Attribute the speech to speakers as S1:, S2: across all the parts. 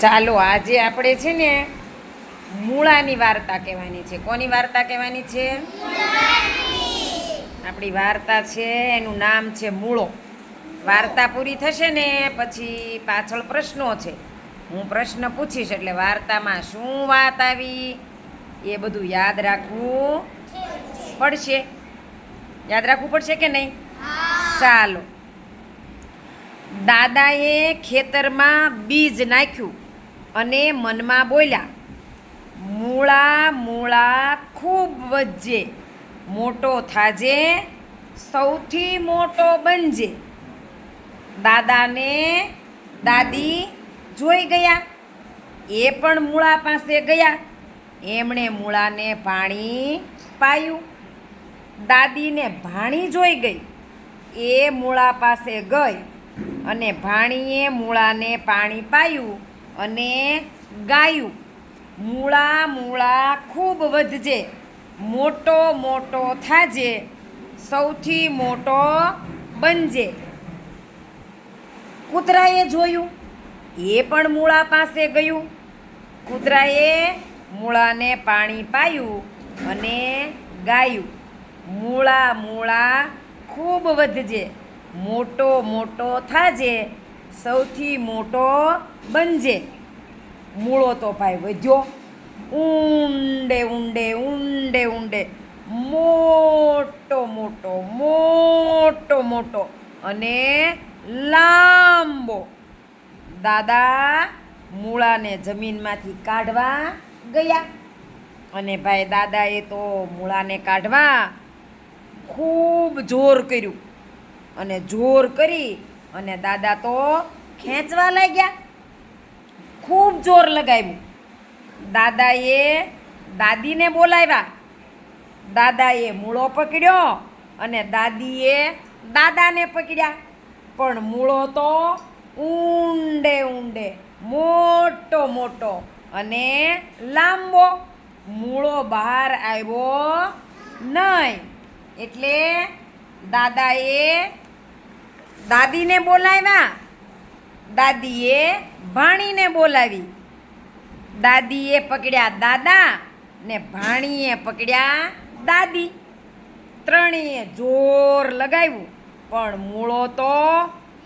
S1: ચાલો, આજે આપણે છે ને મૂળાની વાર્તા કહેવાની છે. કોની વાર્તા કહેવાની છે? આપણી વાર્તા છે, એનું નામ છે મૂળો. વાર્તા પૂરી થશે ને પછી પાછળ પ્રશ્નો છે. હું પ્રશ્ન પૂછીશ એટલે વાર્તામાં શું વાત આવી એ બધું યાદ રાખવું પડશે. યાદ રાખવું પડશે કે નહીં? ચાલો. દાદાએ ખેતરમાં બીજ નાખ્યું. અને મનમાં બોલ્યા, મૂળા મૂળા ખૂબ વધજે, મોટો થાજે, સૌથી મોટો બનજે. દાદાને દાદી જોઈ ગયા, એ પણ મૂળા પાસે ગયા. એમણે મૂળાને પાણી પાયું. દાદીને ભાણી જોઈ ગઈ. એ મૂળા પાસે ગઈ અને ભાણીએ મૂળાને પાણી પાયું. અને ગાયું. મૂળા મૂળા ખૂબ વધજે. મોટો મોટો થાજે. સૌથી મોટો બનજે. કૂતરાએ જોયું. એ પણ મૂળા પાસે ગયું. કૂતરાએ મૂળાને પાણી પાયું અને ગાયું. મૂળા મૂળા ખૂબ વધજે. મોટો મોટો થાજે. સૌથી મોટો બનજે મૂળો તો ભાઈ વધ્યો. ઊંડે ઊંડે ઊંડે ઊંડે. મોટો મોટો મોટો મોટો અને લાંબો. દાદા મૂળાને જમીનમાંથી કાઢવા ગયા. અને ભાઈ દાદાએ તો મૂળાને કાઢવા ખૂબ જોર કર્યું. અને જોર કરી અને દાદા તો ખેંચવા લાગ્યા. ખૂબ જોર લગાવ્યું. દાદાએ દાદીને બોલાવ્યા. દાદાએ મૂળો પકડ્યો અને દાદીએ દાદાને પકડ્યા. પણ મૂળો તો ઊંડે ઊંડે, મોટો મોટો અને લાંબો. મૂળો બહાર આવ્યો નહીં. એટલે દાદાએ દાદીને બોલાવ્યા. દાદીએ ભાણીને બોલાવી. દાદીએ પકડ્યા દાદા ને ભાણીએ પકડ્યા દાદી. ત્રણેય જોર લગાવ્યું. પણ મૂળો તો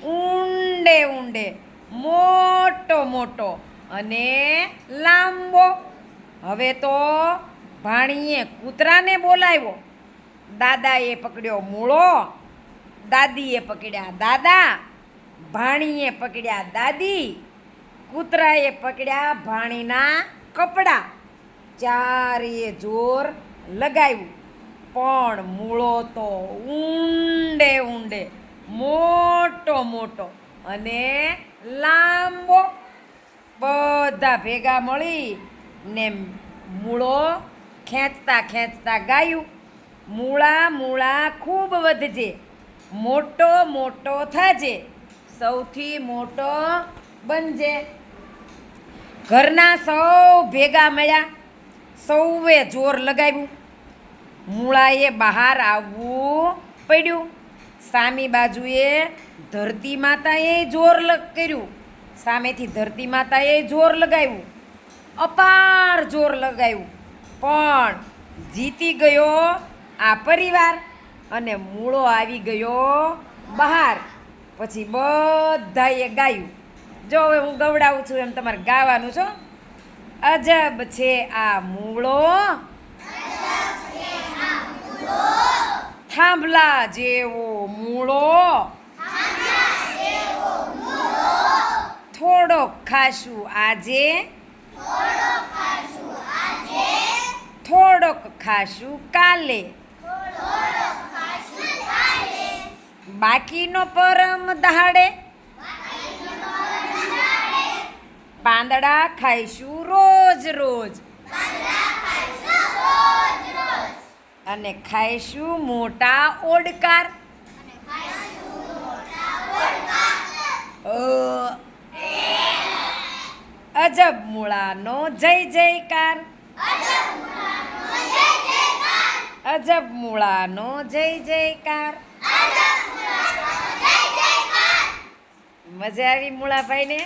S1: ઊંડે ઊંડે, મોટો મોટો અને લાંબો. હવે તો ભાણીએ કૂતરાને બોલાવ્યો. દાદાએ પકડ્યો મૂળો દાદીએ પકડ્યા દાદા, ભાણીએ પકડ્યા દાદી, કૂતરાએ પકડ્યા ભાણીના કપડાં. ચારે જોર લગાવ્યું. પણ મૂળો તો ઊંડે ઊંડે, મોટો મોટો અને લાંબો. બધા ભેગા મળી ને મૂળો ખેંચતા ખેંચતા ગાયું. મૂળા મૂળા ખૂબ વધજે. મોટો મોટો થાજે. સૌથી મોટો બનજે. ઘરના સૌ ભેગા મળ્યા. સૌએ જોર લગાવ્યું. મૂળાએ બહાર આવવું પડ્યું. સામી બાજુએ ધરતી માતાએ જોર કર્યું. સામેથી ધરતી માતાએ જોર લગાવ્યું. અપાર જોર લગાવ્યું. પણ જીતી ગયો આ પરિવાર. અને મૂળો આવી ગયો બહાર. પછી બધાએ ગાયું. જો હવે હું ગવડાવું છું એમ તમારે ગાવાનું છો. અજબ છે આ મૂળો. થાંભલા જેવો મૂળો. થોડોક ખાશું આજે. થોડોક ખાશું કાલે. બાકીનો પરમ દહાડે પાંદડા ખાઈશું રોજ રોજ. અને ખાઈશું મોટા ઓડકાર. અજબ મૂળાનો જય જયકાર. અજબ મૂળાનો જય જયકાર. મજા આવી મૂળાભાઈને.